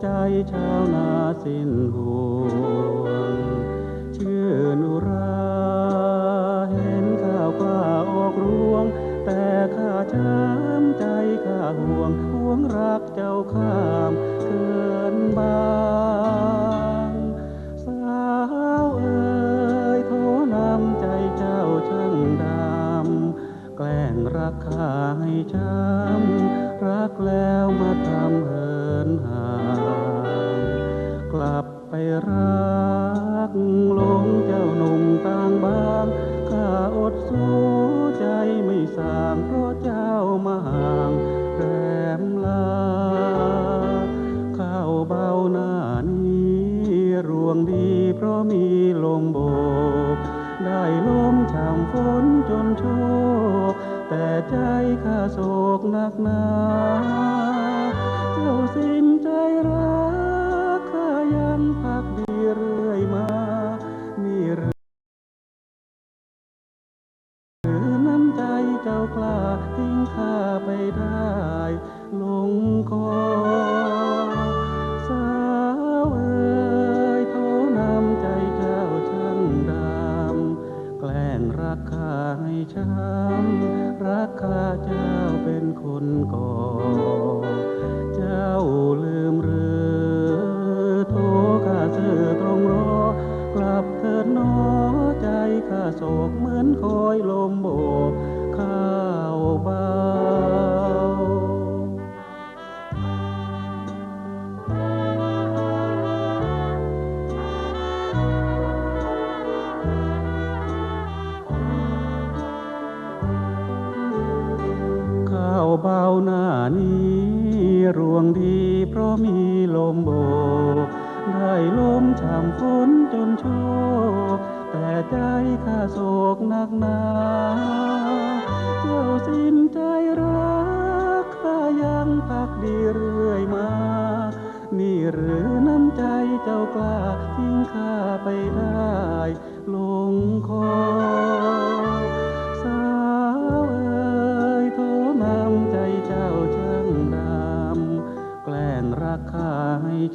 ใจชาวนาสิ้นห่วงเชื่อนุราเห็นข้าวกล้าออกรวง แต่ข้าช้ำใจข้าห่วงห่วงรักเจ้าข้ามเกินบางสาวเอ๋ยโทนำใจเจ้าช่างดำแกล้งรักข้าให้ช้ำรักแล้วมาทำเหินห่าง ไปรักลงเจ้าหนุ่มต่างบางข้าอดสู้ใจไม่สางเพราะเจ้ามาห่างแรมลาข้าวเบาหน้านี้รวงดีเพราะมีลมโบก ได้ลมช่ำฝนจนโชกแต่ใจข้าโศกหนักหนาำรักข้าเจ้าเป็นคนก่อ เจ้าลืมหรือโทข้าเสือตรงรอกลับเถิดนอใจข้าโศกเหมือนคอยลมโบก เบาหน้านี้รวงดีเพราะมีลมโบกได้ลมช่ำฝนจนโชกแต่ใจข้าโศกหนักหนา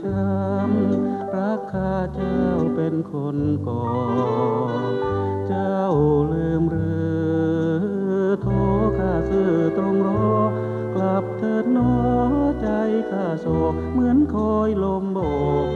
ช้ำรักข้าเจ้าเป็นคนก่อ เจ้าลืมหรือโทข้าซื่อตรงรอกลับเถิดหนอใจข้าโศกเหมือนคอยลมโบก